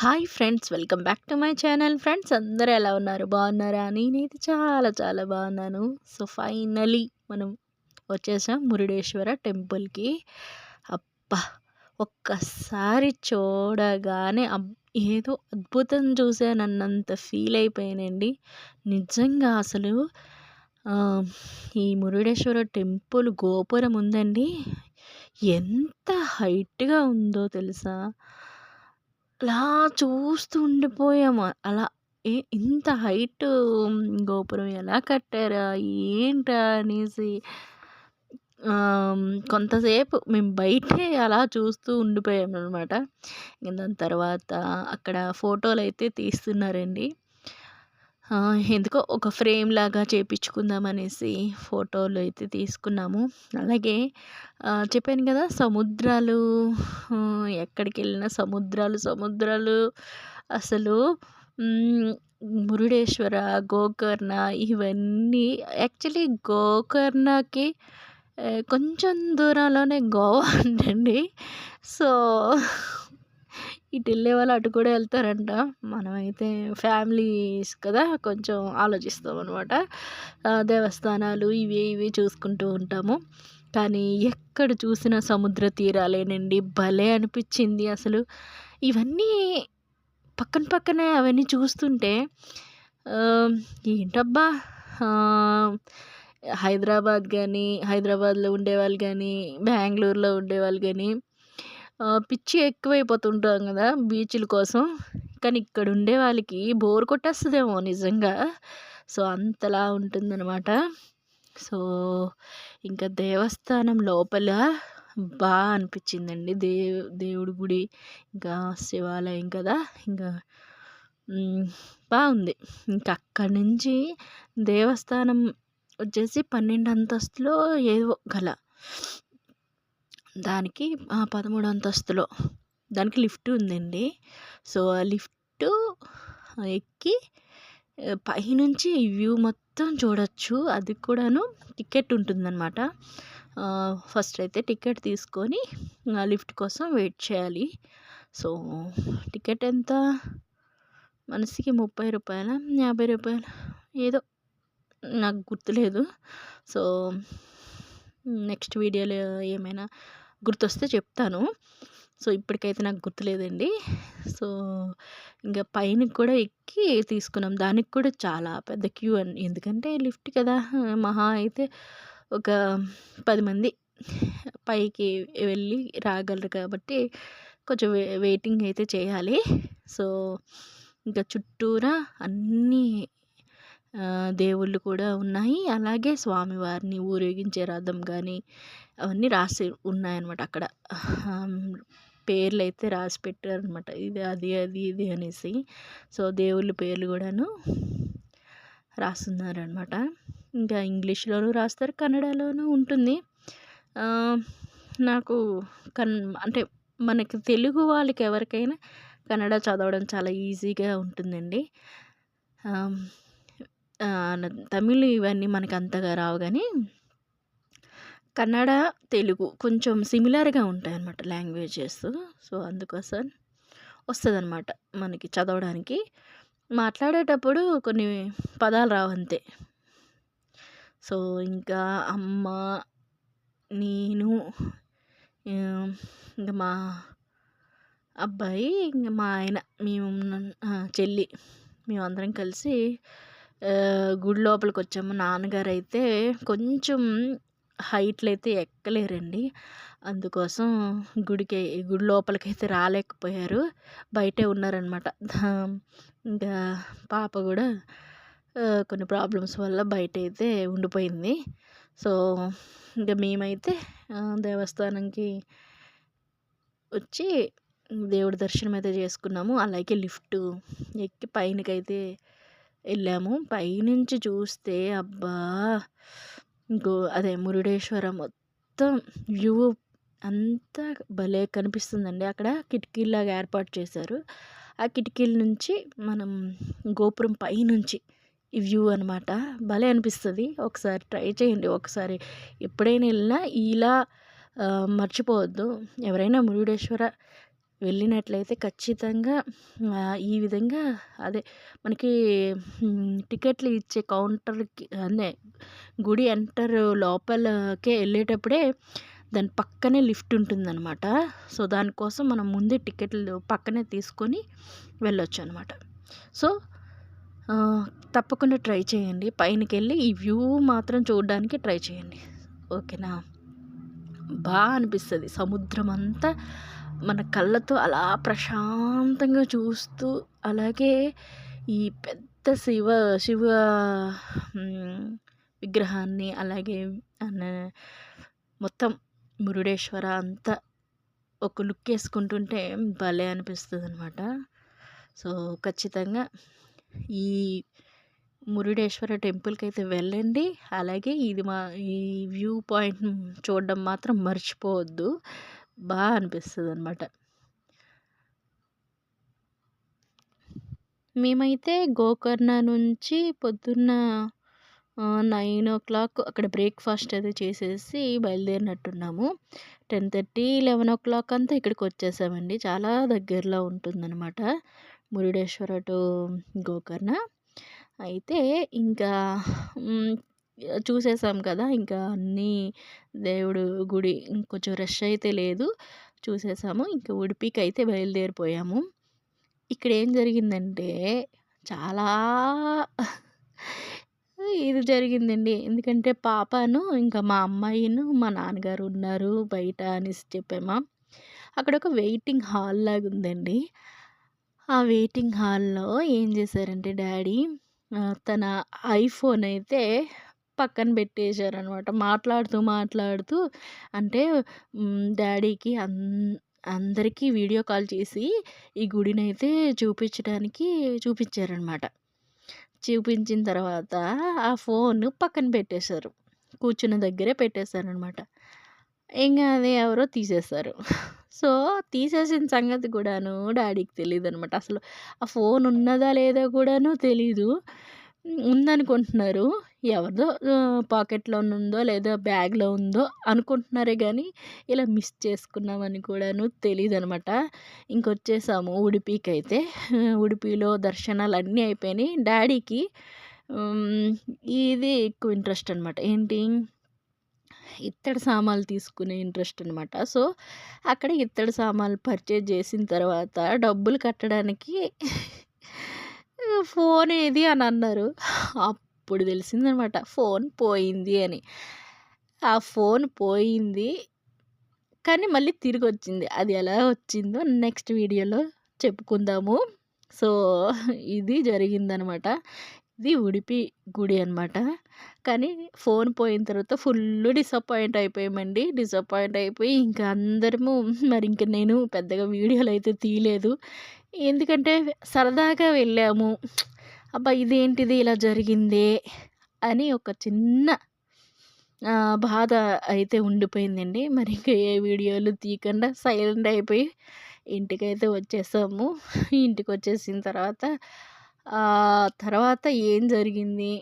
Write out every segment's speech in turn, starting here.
Hi friends welcome back to my channel. Friends అందరూ ఎలా ఉన్నారు? బాగున్నారా? నేనైతే చాలా చాలా బాగున్నాను. సో ఫైనలీ మనం వచ్చేసాం మురుడేశ్వర టెంపుల్కి. అబ్బా ఒక్కసారి చూడగానే అబ్ ఏదో అద్భుతం చూసానన్నంత ఫీల్ అయిపోయానండి. నిజంగా అసలు ఈ మురుడేశ్వర టెంపుల్ గోపురం ఉందండి. ఎంత హైట్గా ఉందో తెలుసా? అలా చూస్తూ ఉండిపోయాము. అలా ఏ ఇంత హైట్ గోపురం ఎలా కట్టారా? ఏంటా అనేసి. కొంతసేపు మేము బయటే అలా చూస్తూ ఉండిపోయాము అనమాట దాని తర్వాత అక్కడ ఫోటోలు అయితే తీస్తున్నారండి. ఎందుకో ఒక ఫ్రేమ్ లాగా చేపించుకుందాం అనేసి ఫోటోలు అయితే తీసుకున్నాము. అలాగే చెప్పాను కదా సముద్రాలు ఎక్కడికి వెళ్ళినా సముద్రాలు సముద్రాలు. అసలు మురుడేశ్వర గోకర్ణ ఇవన్నీ యాక్చువల్లీ గోకర్ణకి కొంచెం దూరంలోనే గోవా ఉందండి. సో ఇటు వెళ్ళే వాళ్ళు అటు కూడా వెళ్తారంట. మనమైతే ఫ్యామిలీస్ కదా కొంచెం ఆలోచిస్తాం అనమాట దేవస్థానాలు ఇవి ఇవి చూసుకుంటూ ఉంటాము. కానీ ఎక్కడ చూసినా సముద్ర తీరాలేనండి. భలే అనిపించింది అసలు. ఇవన్నీ పక్కన పక్కనే అవన్నీ చూస్తుంటే ఏంటబ్బా? హైదరాబాద్ కానీ హైదరాబాద్లో ఉండేవాళ్ళు కానీ బెంగళూరులో ఉండేవాళ్ళు కానీ పిచ్చి ఎక్కువైపోతుంటాం కదా బీచ్ల కోసం. కానీ ఇక్కడ ఉండే వాళ్ళకి బోర్ కొట్టేస్తుందేమో నిజంగా. సో అంతలా ఉంటుందన్నమాట. సో ఇంకా దేవస్థానం లోపల బాగా అనిపించిందండి. దే దేవుడి గుడి ఇంకా శివాలయం కదా. ఇంకా బాగుంది. ఇంకా అక్కడి నుంచి దేవస్థానం వచ్చేసి పన్నెండు అంతస్తులో ఏదో గల దానికి పదమూడు అంతస్తులో. దానికి లిఫ్ట్ ఉందండి. సో ఆ లిఫ్ట్ ఎక్కి ఆ, పైనుంచి వ్యూ మొత్తం చూడొచ్చు. అది కూడాను టికెట్ ఉంటుందన్నమాట. ఫస్ట్ అయితే టికెట్ తీసుకొని ఆ లిఫ్ట్ కోసం వెయిట్ చేయాలి. సో టికెట్ ఎంత? మనిషికి ముప్పై రూపాయల? యాభై రూపాయలు? ఏదో. నాకు గుర్తులేదు. సో నెక్స్ట్ వీడియోలో ఏమైనా గుర్తొస్తే చెప్తాను. సో ఇప్పటికైతే నాకు గుర్తులేదండి. సో ఇంకా పైన కూడా ఎక్కి తీసుకున్నాం. దానికి కూడా చాలా పెద్ద క్యూ అని ఎందుకంటే లిఫ్ట్ కదా. మహా అయితే ఒక పది మంది పైకి వెళ్ళి రాగలరు కాబట్టి కొంచెం వెయిటింగ్ అయితే చేయాలి. సో ఇంకా చుట్టూరా అన్నీ దేవుళ్ళు కూడా ఉన్నాయి. అలాగే స్వామివారిని ఊరేగించే రథం కానీ అవన్నీ రాసి ఉన్నాయన్నమాట అక్కడ. పేర్లు అయితే రాసి పెట్టారనమాట ఇది అది అది ఇది అనేసి. సో దేవుళ్ళ పేర్లు కూడాను రాస్తున్నారనమాట ఇంకా ఇంగ్లీష్లోనూ రాస్తారు కన్నడలోనూ ఉంటుంది. నాకు కన్ అంటే మనకి తెలుగు వాళ్ళకి ఎవరికైనా కన్నడ చదవడం చాలా ఈజీగా ఉంటుందండి. తమిళ్ ఇవన్నీ మనకు అంతగా రావు కానీ కన్నడ తెలుగు కొంచెం సిమిలర్గా ఉంటాయి అన్నమాట లాంగ్వేజెస్. సో అందుకోసం వస్తుంది అనమాట మనకి చదవడానికి. మాట్లాడేటప్పుడు కొన్ని పదాలు రావంతే సో ఇంకా అమ్మ నేను ఇంకా మా అబ్బాయి ఇంకా మా ఆయన మేము చెల్లి మేమందరం కలిసి గుడి లోపలికి వచ్చాము నాన్నగారు అయితే కొంచెం హైట్లు అయితే ఎక్కలేరండి. అందుకోసం గుడికి గుడి లోపలికి అయితే రాలేకపోయారు. బయటే ఉన్నారనమాట. ఇంకా పాప కూడా కొన్ని ప్రాబ్లమ్స్ వల్ల బయట అయితే ఉండిపోయింది. సో ఇంకా మేమైతే దేవస్థానంకి వచ్చి దేవుడి దర్శనం అయితే చేసుకున్నాము. అలాగే లిఫ్ట్ ఎక్కి పైనకైతే వెళ్ళాము. పైనుంచి చూస్తే అబ్బా! గో అదే మురుడేశ్వర మొత్తం వ్యూ అంతా భలే కనిపిస్తుందండి. అక్కడ కిటికీలాగా ఏర్పాటు చేశారు. ఆ కిటికీల నుంచి మనం గోపురం పైనుంచి ఈ వ్యూ అనమాట భలే అనిపిస్తుంది. ఒకసారి ట్రై చేయండి. ఒకసారి ఎప్పుడైనా వెళ్ళినా ఇలా మర్చిపోవద్దు. ఎవరైనా మురుడేశ్వర వెళ్ళినట్లయితే ఖచ్చితంగా ఈ విధంగా అదే మనకి టికెట్లు ఇచ్చే కౌంటర్కి అదే గుడి ఎంటర్ లోపలకే వెళ్ళేటప్పుడే దాని పక్కనే లిఫ్ట్ ఉంటుందన్నమాట. సో దానికోసం మనం ముందే టికెట్లు పక్కనే తీసుకొని వెళ్ళొచ్చు అనమాట సో తప్పకుండా ట్రై చేయండి. పైనకి వెళ్ళి ఈ వ్యూ మాత్రం చూడడానికి ట్రై చేయండి. ఓకేనా? బాగా అనిపిస్తుంది. సముద్రం అంతా మన కళ్ళతో అలా ప్రశాంతంగా చూస్తూ అలాగే ఈ పెద్ద శివ శివ విగ్రహాన్ని అలాగే మొత్తం మురుడేశ్వర అంతా ఒక లుక్ వేసుకుంటుంటే భలే అనిపిస్తుంది అనమాట సో ఖచ్చితంగా ఈ మురుడేశ్వర టెంపుల్కి అయితే వెళ్ళండి. అలాగే ఇది మా ఈ వ్యూ పాయింట్ చూడడం మాత్రం మర్చిపోవద్దు. బాగా అనిపిస్తుంది అనమాట మేమైతే గోకర్ణ నుంచి పొద్దున్న నైన్ ఓ క్లాక్ అక్కడ బ్రేక్ఫాస్ట్ అది చేసేసి బయలుదేరినట్టున్నాము. Ten thirty eleven o'clock అంతా ఇక్కడికి వచ్చేసామండి. చాలా దగ్గరలో ఉంటుందన్నమాట మురుడేశ్వర టు గోకర్ణ. అయితే ఇంకా చూసేసాం కదా! ఇంకా అన్నీ దేవుడు గుడి ఇంకొంచెం రష్ అయితే లేదు. చూసేసాము. ఇంకా ఉడిపికి అయితే బయలుదేరిపోయాము. ఇక్కడ ఏం జరిగిందంటే చాలా ఇది జరిగిందండి. ఎందుకంటే పాపను ఇంకా మా అమ్మాయిను మా నాన్నగారు ఉన్నారు బయట అనేసి చెప్పామా. అక్కడ ఒక వెయిటింగ్ హాల్ లాగా ఉందండి. ఆ వెయిటింగ్ హాల్లో ఏం చేశారంటే డాడీ తన ఐఫోన్ అయితే పక్కన పెట్టేశారనమాట. మాట్లాడుతూ మాట్లాడుతూ అంటే డాడీకి అన్ అందరికీ వీడియో కాల్ చేసి ఈ గుడిని అయితే చూపించడానికి చూపించారనమాట. చూపించిన తర్వాత ఆ ఫోన్ పక్కన పెట్టేశారు. కూర్చున్న దగ్గరే పెట్టేశారనమాట. ఇంకా అది ఎవరో తీసేశారు. సో తీసేసిన సంగతి కూడాను డాడీకి తెలియదు అనమాట అసలు ఆ ఫోన్ ఉన్నదా లేదా కూడాను తెలీదు. ఉందనుకుంటున్నారు. ఎవరిదో పాకెట్లో ఉందో లేదా బ్యాగ్లో ఉందో అనుకుంటున్నారే కానీ ఇలా మిస్ చేసుకున్నామని కూడాను తెలియదు అనమాట ఇంకొచ్చేసాము ఉడిపికి అయితే ఉడిపిలో దర్శనాలు అన్నీ అయిపోయినాయి. డాడీకి ఇది ఎక్కువ ఇంట్రెస్ట్ అనమాట. ఏంటి? ఇత్తడి సామాన్లు తీసుకునే ఇంట్రెస్ట్ అనమాట. సో అక్కడ ఇత్తడి సామాన్లు పర్చేజ్ చేసిన తర్వాత డబ్బులు కట్టడానికి ఫోన్ ఏది అని అన్నారు. అప్పుడు తెలిసిందనమాట ఫోన్ పోయింది అని. ఆ ఫోన్ పోయింది కానీ మళ్ళీ తిరిగి వచ్చింది అది ఎలా వచ్చిందో నెక్స్ట్ వీడియోలో చెప్పుకుందాము. సో ఇది జరిగిందనమాట. ఇది ఉడిపి గుడి అనమాట. కానీ ఫోన్ పోయిన తర్వాత ఫుల్ డిసప్పాయింట్ అయిపోయామండి. డిసప్పాయింట్ అయిపోయి ఇంకా అందరము మరి ఇంక నేను పెద్దగా వీడియోలు అయితే తీయలేదు. ఎందుకంటే సరదాగా వెళ్ళాము. అబ్బా ఇదేంటిది ఇలా జరిగిందే అని ఒక చిన్న బాధ అయితే ఉండిపోయిందండి. మరి ఇంకా ఏ వీడియోలు తీయకుండా సైలెంట్ అయిపోయి ఇంటికైతే వచ్చేసాము. ఇంటికి వచ్చేసిన తర్వాత తర్వాత ఏం జరిగింది?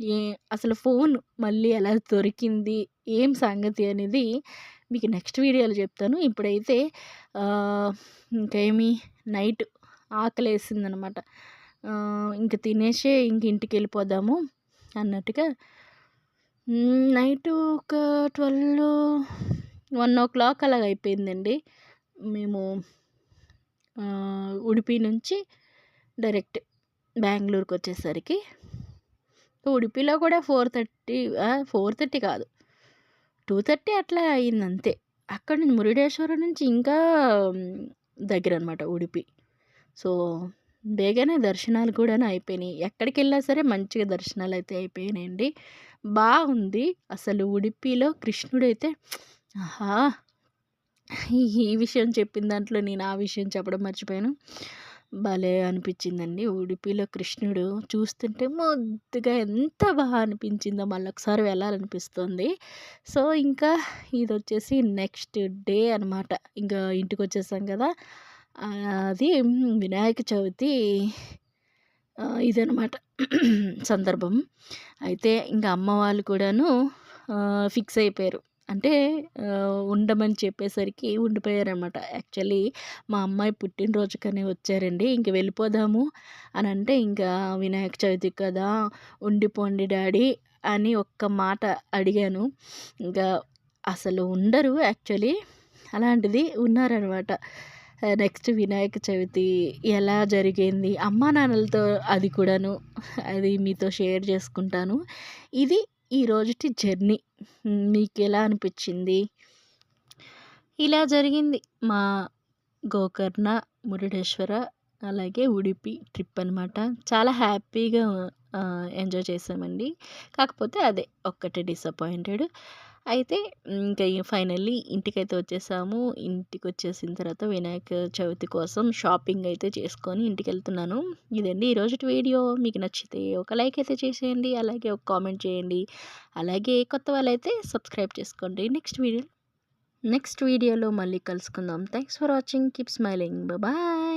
ఏ అసలు ఫోన్ మళ్ళీ ఎలా దొరికింది? ఏం సంగతి అనేది మీకు నెక్స్ట్ వీడియోలో చెప్తాను. ఇప్పుడైతే ఇంకేమి నైట్ ఆకలేసిందనమాట. ఇంక తినేసే ఇంక ఇంటికి వెళ్ళిపోదాము అన్నట్టుగా నైట్ ఒక ట్వెల్వ్ వన్ ఓ క్లాక్ అలాగ అయిపోయిందండి. మేము ఉడిపి నుంచి డైరెక్ట్ బెంగళూరుకి వచ్చేసరికి ఉడిపిలో కూడా ఫోర్ థర్టీ ఫోర్ థర్టీ కాదు. టూ థర్టీ అట్లా అయింది అంతే అక్కడ నుంచి మురుడేశ్వరం నుంచి ఇంకా దగ్గర అనమాట ఉడిపి. సో బేగానే దర్శనాలు కూడా అయిపోయినాయి. ఎక్కడికి వెళ్ళినా సరే మంచిగా దర్శనాలు అయితే అయిపోయినాయండి. బాగుంది. అసలు ఉడిపిలో కృష్ణుడైతే ఆహా! ఈ విషయం చెప్పిన దాంట్లో నేను ఆ విషయం చెప్పడం మర్చిపోయాను. భలే అనిపించిందండి. ఉడిపిలో కృష్ణుడు చూస్తుంటే ముద్దుగా ఎంత బాగా అనిపించిందో మళ్ళీ ఒకసారి వెళ్ళాలనిపిస్తుంది. సో ఇంకా ఇది వచ్చేసి నెక్స్ట్ డే అనమాట ఇంకా ఇంటికి వచ్చేసాం కదా అది వినాయక చవితి ఇదనమాట సందర్భం. అయితే ఇంకా అమ్మ వాళ్ళు కూడాను ఫిక్స్ అయిపోయారు. అంటే ఉండమని చెప్పేసరికి ఉండిపోయారనమాట యాక్చువల్లీ మా అమ్మాయి పుట్టినరోజుకనే వచ్చారండి. ఇంక వెళ్ళిపోదాము అని అంటే ఇంకా వినాయక చవితి కదా ఉండిపోండి డాడీ అని ఒక్క మాట అడిగాను. ఇంకా అసలు ఉండరు యాక్చువల్లీ. అలాంటిది ఉన్నారనమాట నెక్స్ట్ వినాయక చవితి ఎలా జరిగింది? అమ్మా నాన్నలతో అది కూడాను అది మీతో షేర్ చేసుకుంటాను. ఇది ఈ రోజుటి జర్నీ. మీకు ఎలా అనిపించింది? ఇలా జరిగింది. మా గోకర్ణ మురుడేశ్వర అలాగే ఉడిపి ట్రిప్ అనమాట చాలా హ్యాపీగా ఎంజాయ్ చేసామండి. కాకపోతే అదే ఒక్కటే డిసప్పాయింటెడ్. అయితే ఇంకా ఫైనల్లీ ఇంటికైతే వచ్చేసాము. ఇంటికి వచ్చేసిన తర్వాత వినాయక చవితి కోసం షాపింగ్ అయితే చేసుకొని ఇంటికి వెళ్తున్నాను ఇదండి ఈరోజు వీడియో. మీకు నచ్చితే ఒక లైక్ అయితే చేసేయండి. అలాగే ఒక కామెంట్ చేయండి. అలాగే కొత్త వాళ్ళైతే సబ్స్క్రైబ్ చేసుకోండి. నెక్స్ట్ వీడియో నెక్స్ట్ వీడియోలో మళ్ళీ కలుసుకుందాం. Thanks for watching keep smiling bye